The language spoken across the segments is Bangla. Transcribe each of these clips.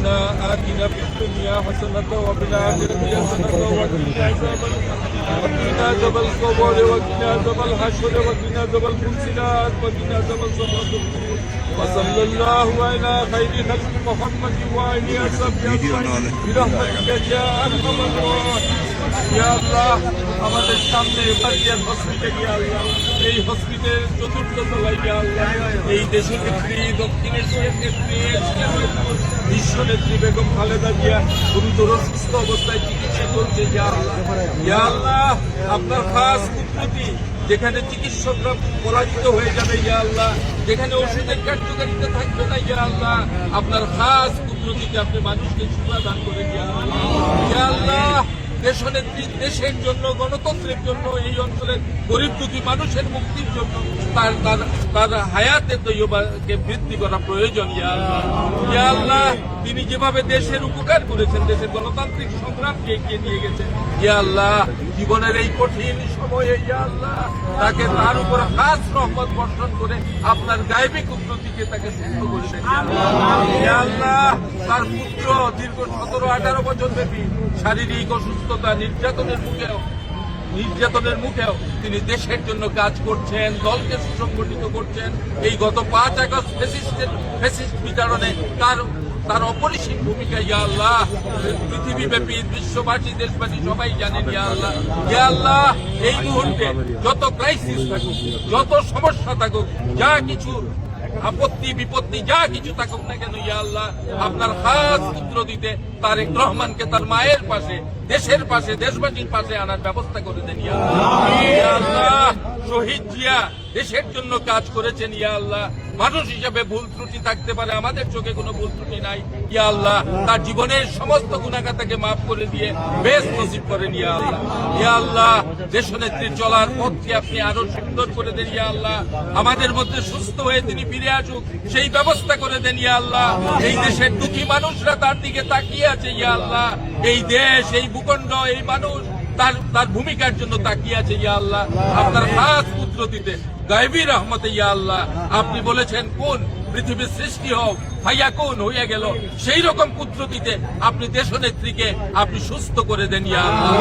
ربنا آتنا في الدنيا حسنة وفي الآخرة حسنة وقنا عذاب النار وقنا عذاب القبر وقنا عذاب الحشر وقنا عذاب الفصلات وقنا عذاب الصراط وصلى الله على خير خلق محمد وآله وصحبه أجمعين برحمتك يا أرحم الراحمين ইয়া আল্লাহ আমাদের সামনে বাড়িয়ার হসপিটাল ইয়া আল্লাহ এই হসপিটালের চতুর্থ তলায় ইয়া আল্লাহ এই দেশের নেত্রী দক্ষিণ এশিয়ার নেত্রী এশিয়ার নেত্রী, বিশ্ব নেত্রী বেগম খালেদা জিয়া গুরুতর সুস্থ অবস্থায় চিকিৎসা চলছে আপনার খাস কুদরতি, যেখানে চিকিৎসকরা পরাজিত হয়ে যাবে, ইয়া আল্লাহ। যেখানে ওষুধের কার্যকারিতা থাকবে না, ইয়া আল্লাহ। আপনার খাস কুদরতিতে আপনি মানুষকে সেবা দান করে ইয়া আল্লাহ। দেশনেত্রী দেশের জন্য, গণতন্ত্রের জন্য, এই অঞ্চলের গরিব দুঃখী মানুষের মুক্তির জন্য তার তার তার হায়াতের দৈবকে বৃদ্ধি করা প্রয়োজন, ইয়া আল্লাহ। ইয়া আল্লাহ তিনি যেভাবে দেশের উপকার করেছেন দেশের গণতান্ত্রিক সংগ্রামকে এগিয়ে নিয়ে গেছেন। ইয়া আল্লাহ জীবনের এই কঠিন সময়ে ইয়া আল্লাহ তাকে তার উপর খাস রহমত বর্ষণ করে আপনার গায়েবিক উন্নতিকে তাকে সুস্থ করে দেন ইয়া আল্লাহ। তার পুত্র দীর্ঘ সতেরো আঠারো বছর ব্যাপী শারীরিক অসুস্থতা নির্যাতনের মুখেও নির্যাতনের মুখেও তিনি দেশের জন্য কাজ করছেন দলকে সুসংগঠিত করছেন। এই গত পাঁচ আগস্ট ফেসিস্টের ফেসিস্ট বিতরণে তার তার অপরিসীম ভূমিকা, ইয়া আল্লাহ, পৃথিবীব্যাপী, বিশ্ববাসী, দেশবাসী সবাই জানেন, ইয়া আল্লাহ। ইয়া আল্লাহ, এই মুহূর্তে যত ক্রাইসিস থাকুক, যত সমস্যা থাকুক, যা কিছু আপত্তি, বিপত্তি, যা কিছু থাকুক না কেন, ইয়া আল্লাহ, আপনার খাস পুত্র দিতে তারেক রহমানকে তার মায়ের পাশে, দেশের পাশে, দেশবাসীর পাশে আনার ব্যবস্থা করে দেন। ইয়া আল্লাহ, শহীদ জিয়া দেশের জন্য কাজ করেছেন, ইয়া আল্লাহ। মানুষ হিসেবে ভুল ত্রুটি থাকতে পারে, আমাদের চোখে কোনো ভুল ত্রুটি নাই। ইয়া আল্লাহ, তার জীবনের সমস্ত গুণাগাতাকে মাফ করে দিয়ে বেশ নসিব করেন, ইয়া আল্লাহ। ইয়া আল্লাহ দেশনেত্রীর চলার পথকে আপনি আরও সুন্দর করে দেন, ইয়া আল্লাহ। আমাদের মধ্যে সুস্থ হয়ে তিনি ফিরে আসুক, সেই ব্যবস্থা করে দেন, ইয়া আল্লাহ। এই দেশের দুঃখী মানুষরা তার দিকে তাকিয়ে আছে, ইয়া আল্লাহ। এই দেশ, এই ভূখণ্ড, এই মানুষ তার তার ভূমিকার জন্য তাকিয়ে আছে, ইয়া আল্লাহ। আপনার খাস দিতে গাইবী রহমতে, ইয়া আল্লাহ, আপনি বলেছেন, কোন পৃথিবীর সৃষ্টি হোক, ভাইয়া কোন হইয়া গেল, সেই রকম দিতে আপনি দেশনেত্রীকে আপনি সুস্থ করে দেন, ইয়া আল্লাহ।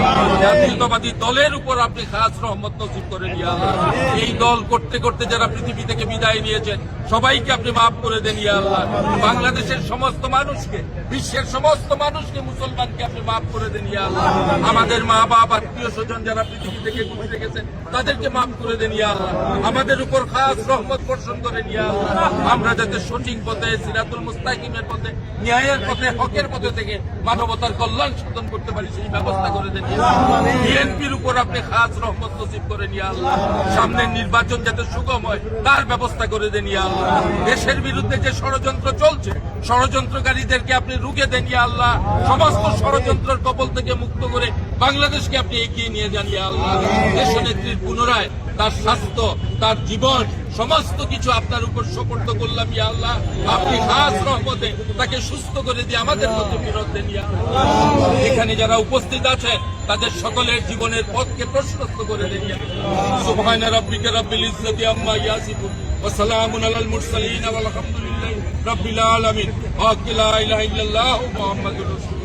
জাতীয়তাবাদী দলের উপর আপনি খাস রহমত নসিব করেন, ইয়া আল্লাহ। এই দল করতে করতে যারা পৃথিবী থেকে বিদায় নিয়েছেন, সবাইকে আপনি মাফ করে দেন, ইয়া আল্লাহ। বাংলাদেশের সমস্ত মানুষকে, বিশ্বের সমস্ত মানুষকে, মুসলমানকে আপনি মাফ করে দেন, ইয়া আল্লাহ। আমাদের মা বাপ আত্মীয় স্বজন যারা পৃথিবী থেকে ঘুরতে গেছেন, তাদেরকে মাফ করে দেন আমাদের উপর খাস রহমত বর্ষণ করেন ইয়া আমরা যাতে সঠিক পথে, সিরাতুল মুস্তাকিমের পথে, ন্যায়ের পথে, হকের পথে থেকে মানবতার কল্যাণ সাধন করতে পারি, সেই ব্যবস্থা করে দেন বিএনপির উপর আপনি খাস রহমত নসিব ইয়া আল্লাহ সামনের নির্বাচন যাতে সুগম হয়, তার ব্যবস্থা করে দেন ইয়া দেশের বিরুদ্ধে যে ষড়যন্ত্র চলছে, ষড়যন্ত্রকারীদেরকে আপনি রুখে দেন ইয়া আল্লাহ। সমস্ত ষড়যন্ত্রের কবল থেকে মুক্ত করে বাংলাদেশকে আপনি এগিয়ে নিয়ে যান ইয়া আল্লাহ। দেশনেত্রীর পুনরায় তার স্বাস্থ্য, তার জীবন, সমস্ত কিছু আপনার উপর সোপর্দ করলাম, ইয়া আল্লাহ। আপনি খাস রহমতে তাকে সুস্থ করে দিয়ে আমাদের মধ্যে ফেরত দেন এখানে যারা উপস্থিত আছেন, তাদের সকলের জীবনের পথকে প্রশস্ত করে দেন। সুবহান রাব্বিকা রাব্বিল ইজ্জাতি আম্মা ইয়াসিফুন, ওয়া সালামুন আলাল মুরসালিন ওয়া আলহামদুলিল্লাহি রাব্বিল আলামিন। ওয়া লা ইলাহা ইল্লাল্লাহু, মুহাম্মাদুর রাসূলুল্লাহ।